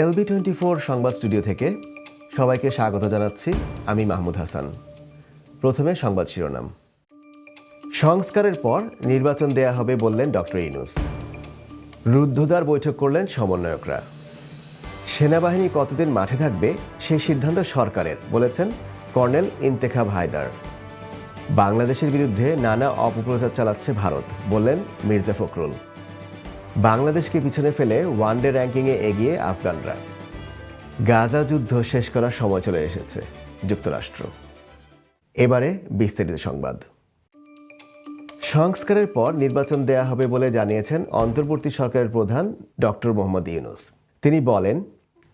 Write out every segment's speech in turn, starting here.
LB twenty four সংবাদ studio থেকে সবাইকে স্বাগত জানাচ্ছি আমি মাহমুদ হাসান। প্রথমে সংবাদ শিরোনাম। সংস্কারের পর নির্বাচন দেয়া হবে বললেন ডক্টর ইনুস রুদ্ধদ্বার বৈঠক করলেন সমন্বয়করা। সেনাবাহিনী কতদিন মাঠে থাকবে সেই সিদ্ধান্ত সরকারের, বলেছেন কর্নেল ইন্তেখাব হায়দার। বাংলাদেশের বিরুদ্ধে নানা অপপ্রচার চালাচ্ছে ভারত, বললেন মির্জা ফখরুল। বাংলাদেশকে পিছনে ফেলে ওয়ানডে র্যাঙ্কিংয়ে এগিয়ে আফগানরা। গাজা যুদ্ধ শেষ করার সময় চলে এসেছে যুক্তরাষ্ট্র। এবারে বিস্তারিত সংবাদ। সংস্কারের পর নির্বাচন দেয়া হবে বলে জানিয়েছেন অন্তর্বর্তী সরকারের প্রধান ডক্টর মোহাম্মদ ইউনুস। তিনি বলেন,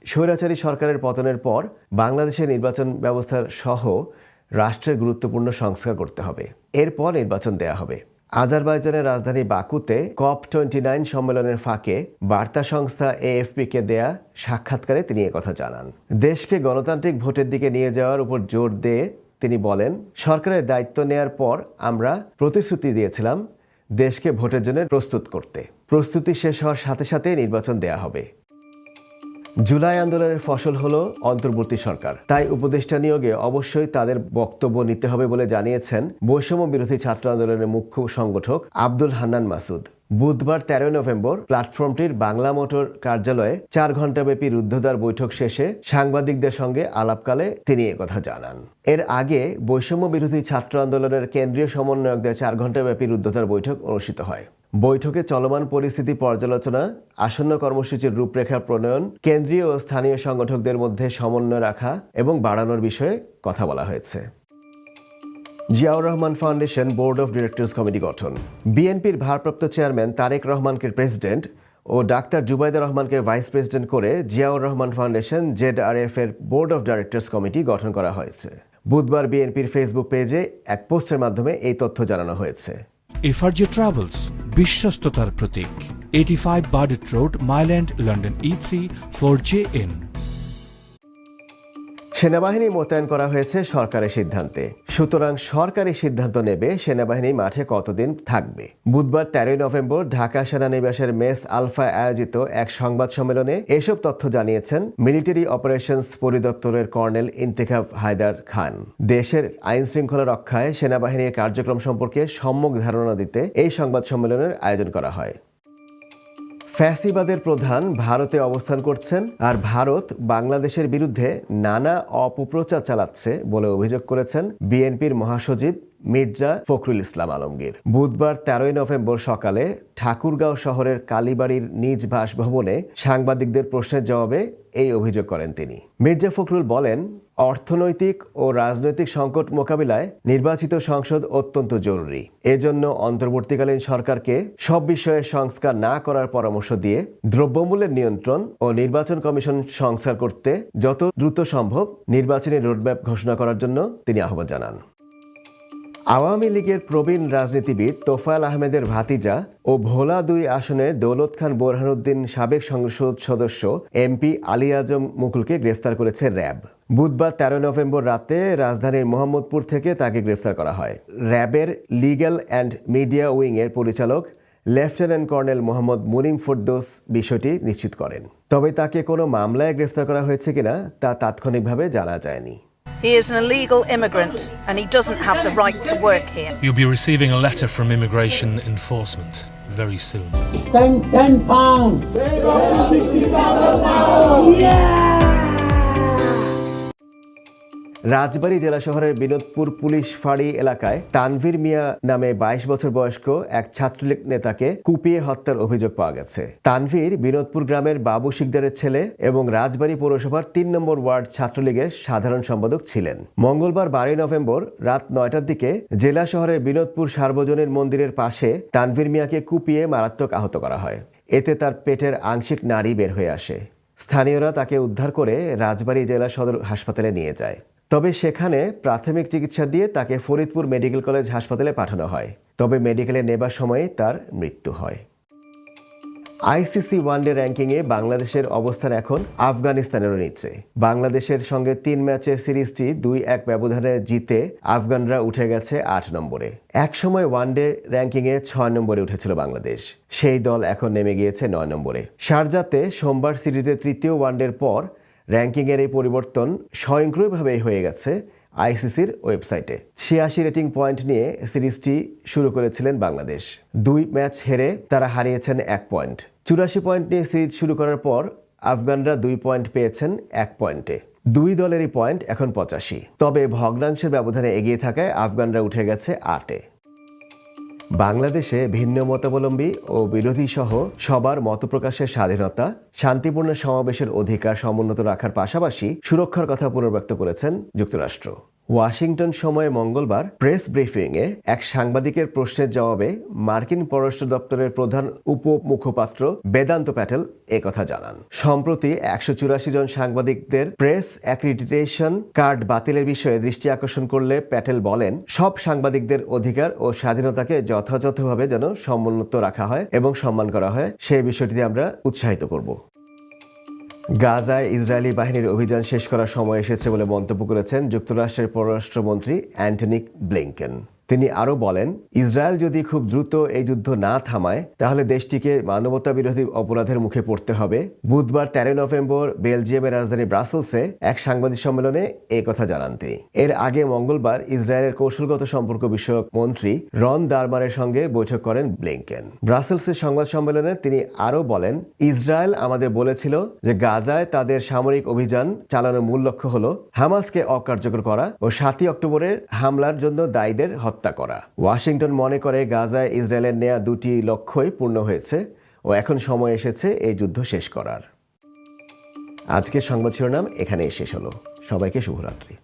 স্বৈরাচারী সরকারের পতনের পর বাংলাদেশের নির্বাচন ব্যবস্থার সহ রাষ্ট্রের গুরুত্বপূর্ণ সংস্কার করতে হবে। এরপর নির্বাচন দেয়া হবে। আজারবাইজানের রাজধানী বাকুতে কপ টোয়েন্টি নাইন সম্মেলনের ফাঁকে বার্তা সংস্থা এএফপিকে দেয়া সাক্ষাৎকারে তিনি কথা জানান। দেশকে গণতান্ত্রিক ভোটের দিকে নিয়ে যাওয়ার উপর জোর দিয়ে তিনি বলেন, সরকারের দায়িত্ব নেয়ার পর আমরা প্রতিশ্রুতি দিয়েছিলাম দেশকে ভোটের জন্য প্রস্তুত করতে। প্রস্তুতি শেষ হওয়ার সাথে সাথে নির্বাচন দেয়া হবে। জুলাই আন্দোলনের ফসল হলো অন্তর্বর্তী সরকার। তাই উপদেষ্টা নিয়োগে অবশ্যই তাদের বক্তব্য নিতে হবে বলে জানিয়েছেন বৈষম্য বিরোধী ছাত্র আন্দোলনের মুখ্য সংগঠক আব্দুল হান্নান মাসুদ। বুধবার তেরোই নভেম্বর প্ল্যাটফর্মটির বাংলা মোটর কার্যালয়ে চার ঘণ্টাব্যাপী রুদ্ধদ্বার বৈঠক শেষে সাংবাদিকদের সঙ্গে আলাপকালে তিনি একথা জানান। এর আগে বৈষম্য বিরোধী ছাত্র আন্দোলনের কেন্দ্রীয় সমন্বয়কদের চার ঘণ্টাব্যাপী রুদ্ধদ্বার বৈঠক অনুষ্ঠিত হয়। বৈঠকে চলমান পরিস্থিতি পর্যালোচনা, আসন্ন কর্মসূচির রূপরেখা প্রণয়ন, কেন্দ্রীয় ও স্থানীয় সংগঠকদের মধ্যে সমন্বয় রাখা এবং বাড়ানোর বিষয়ে কথা বলা হয়েছে। Ziaur Rahman foundation board of directors committee গঠন। বিএনপির ভারপ্রাপ্ত চেয়ারম্যান তারেক রহমানকে প্রেসিডেন্ট ও ডাক্তার জুবাইদা রহমানকে ভাইস প্রেসিডেন্ট করে Ziaur Rahman foundation Z R এর বোর্ড অফ ডাইরেক্টর্স কমিটি গঠন করা হয়েছে। বুধবার বিএনপির ফেসবুক পেজে এক পোস্টের মাধ্যমে এই তথ্য জানানো হয়েছে। এফআরজে ট্রাভেলস বিশ্বস্ততার প্রতীক eighty five Burdett road Mile End London E three four J N সেনাবাহিনী মোতায়েন করা হয়েছে সরকারের সিদ্ধান্তে। সুতরাং সরকারি সিদ্ধান্ত নেবে সেনাবাহিনী মাঠে কতদিন থাকবে। বুধবার তেরোই নভেম্বর ঢাকা সেনানিবাসের মেস আলফা আয়োজিত এক সংবাদ সম্মেলনে এসব তথ্য জানিয়েছেন মিলিটারি অপারেশনস পরিদপ্তরের কর্নেল ইন্তেখাব হায়দার খান। দেশের আইন শৃঙ্খলা রক্ষায় সেনাবাহিনীর কার্যক্রম সম্পর্কে সম্যক ধারণা দিতে এই সংবাদ সম্মেলনের আয়োজন করা হয়। ফ্যাসিবাদের প্রধান ভারতে অবস্থান করছেন আর ভারত বাংলাদেশের বিরুদ্ধে নানা অপপ্রচার চালাচ্ছে বলে অভিযোগ করেছেন বিএনপির মহাসচিব মির্জা ফখরুল ইসলাম আলমগীর। বুধবার তেরোই নভেম্বর সকালে ঠাকুরগাঁও শহরের কালীবাড়ির নিজ বাসভবনে সাংবাদিকদের প্রশ্নের জবাবে এই অভিযোগ করেন তিনি। মির্জা ফখরুল বলেন, অর্থনৈতিক ও রাজনৈতিক সংকট মোকাবিলায় নির্বাচিত সংসদ অত্যন্ত জরুরি। এজন্য অন্তর্বর্তীকালীন সরকারকে সব বিষয়ে সংস্কার না করার পরামর্শ দিয়ে দ্রব্যমূল্যের নিয়ন্ত্রণ ও নির্বাচন কমিশন সংস্কার করতে যত দ্রুত সম্ভব নির্বাচনী রোডম্যাপ ঘোষণা করার জন্য তিনি আহ্বান জানান। আওয়ামী লীগের প্রবীণ রাজনীতিবিদ তোফায়েল আহমেদের ভাতিজা ও ভোলা দুই আসনের দৌলত খান বোরহানুদ্দিন সাবেক সংসদ সদস্য এমপি আলী আজম মুকুলকে গ্রেফতার করেছে র্যাব। বুধবার তেরো নভেম্বর রাতে রাজধানীর মোহাম্মদপুর থেকে তাকে গ্রেফতার করা হয়। র্যাবের লিগ্যাল অ্যান্ড মিডিয়া উইংয়ের পরিচালক লেফটেন্যান্ট কর্নেল মোহাম্মদ মুনিম ফোরদোস বিষয়টি নিশ্চিত করেন। তবে তাকে কোনো মামলায় গ্রেফতার করা হয়েছে কিনা তা তাৎক্ষণিকভাবে জানা যায়নি। He is an illegal immigrant and he doesn't have the right to work here. You'll be receiving a letter from immigration enforcement very soon. Ten, ten pounds. রাজবাড়ী জেলা শহরের বিনোদপুর পুলিশ ফাঁড়ি এলাকায় তানভীর মিয়া নামে বাইশ বছর বয়স্ক এক ছাত্রলীগ নেতাকে কুপিয়ে হত্যার অভিযোগ পাওয়া গেছে। তানভীর বিনোদপুর গ্রামের বাবু শিকদারের ছেলে এবং রাজবাড়ী পৌরসভার তিন নম্বর ওয়ার্ড ছাত্রলীগের সাধারণ সম্পাদক ছিলেন। মঙ্গলবার বারোই নভেম্বর রাত নয়টার দিকে জেলা শহরের বিনোদপুর সার্বজনীন মন্দিরের পাশে তানভীর মিয়াকে কুপিয়ে মারাত্মক আহত করা হয়। এতে তার পেটের আংশিক নাড়ি বের হয়ে আসে। স্থানীয়রা তাকে উদ্ধার করে রাজবাড়ী জেলা সদর হাসপাতালে নিয়ে যায়। তবে সেখানে প্রাথমিক চিকিৎসা দিয়ে তাকে ফরিদপুর মেডিকেল কলেজ হাসপাতালে পাঠানো হয়। তবে মেডিকেলে নেবার সময়ে তার মৃত্যু হয়। আইসিসি ওয়ানডে র্যাঙ্কিংয়ে বাংলাদেশের অবস্থান এখন আফগানিস্তানেরও নিচে। বাংলাদেশের সঙ্গে তিন ম্যাচের সিরিজটি দুই এক ব্যবধানে জিতে আফগানরা উঠে গেছে আট নম্বরে। একসময় ওয়ানডে র্যাঙ্কিংয়ে ছয় নম্বরে উঠেছিল বাংলাদেশ। সেই দল এখন নেমে গিয়েছে নয় নম্বরে। শারজাতে সোমবার সিরিজের তৃতীয় ওয়ানডের পর র্যাঙ্কিংয়ের এই পরিবর্তন স্বয়ংক্রিয়ভাবেই হয়ে গেছে আইসিসির ওয়েবসাইটে। ছিয়াশি রেটিং পয়েন্ট নিয়ে সিরিজটি শুরু করেছিলেন বাংলাদেশ। দুই ম্যাচ হেরে তারা হারিয়েছেন এক পয়েন্ট। চুরাশি পয়েন্ট নিয়ে সিরিজ শুরু করার পর আফগানরা দুই পয়েন্ট পেয়েছেন এক পয়েন্টে। দুই দলেরই পয়েন্ট এখন পঁচাশি। তবে ভগ্নাংশের ব্যবধানে এগিয়ে থাকায় আফগানরা উঠে গেছে আটে। বাংলাদেশে ভিন্ন মতাবলম্বী ও বিরোধী সহ সবার মত প্রকাশের স্বাধীনতা, শান্তিপূর্ণ সমাবেশের অধিকার সমুন্নত রাখার পাশাপাশি সুরক্ষার কথা পুনর্ব্যক্ত করেছেন যুক্তরাষ্ট্র। ওয়াশিংটন সময়ে মঙ্গলবার প্রেস ব্রিফিংয়ে এক সাংবাদিকের প্রশ্নের জবাবে মার্কিন পররাষ্ট্র দপ্তরের প্রধান উপমুখপাত্র বেদান্ত প্যাটেল একথা জানান। সম্প্রতি একশো চুরাশি জন সাংবাদিকদের প্রেস অ্যাক্রিডিটেশন কার্ড বাতিলের বিষয়ে দৃষ্টি আকর্ষণ করলে প্যাটেল বলেন, সব সাংবাদিকদের অধিকার ও স্বাধীনতাকে যথাযথভাবে যেন সমুন্নত রাখা হয় এবং সম্মান করা হয় সেই বিষয়টিতে আমরা উৎসাহিত করব। গাজায় ইসরায়েলি বাহিনীর অভিযান শেষ করার সময় এসেছে বলে মন্তব্য করেছেন যুক্তরাষ্ট্রের পররাষ্ট্রমন্ত্রী অ্যান্টনি ব্লিংকেন। তিনি আরও বলেন, ইসরায়েল যদি খুব দ্রুত এই যুদ্ধ না থামায়, তাহলে দেশটিকে মানবতা বিরোধী অপরাধের মুখে পড়তে হবে। বুধবার তেরো নভেম্বর বেলজিয়ামের রাজধানী ব্রাসেলসে এক সাংবাদিক সম্মেলনে এই কথা জানান তিনি। এর আগে মঙ্গলবার ইসরায়েলের কৌশলগত সম্পর্ক বিষয়ক মন্ত্রী রন দারমারের সঙ্গে বৈঠক করেন ব্লিংকেন। ব্রাসেলসের সংবাদ সম্মেলনে তিনি আরও বলেন, ইসরায়েল আমাদের বলেছিল যে গাজায় তাদের সামরিক অভিযান চালানোর মূল লক্ষ্য হল হামাসকে অকার্যকর করা ও সাতই অক্টোবরের হামলার জন্য দায়ীদের হত্যা করা। ওয়াশিংটন মনে করে গাজায় ইসরায়েলের নেয়া দুটি লক্ষ্যই পূর্ণ হয়েছে ও এখন সময় এসেছে এই যুদ্ধ শেষ করার। আজকের সংবাদ শিরোনাম এখানেই শেষ হলো। সবাইকে শুভরাত্রি।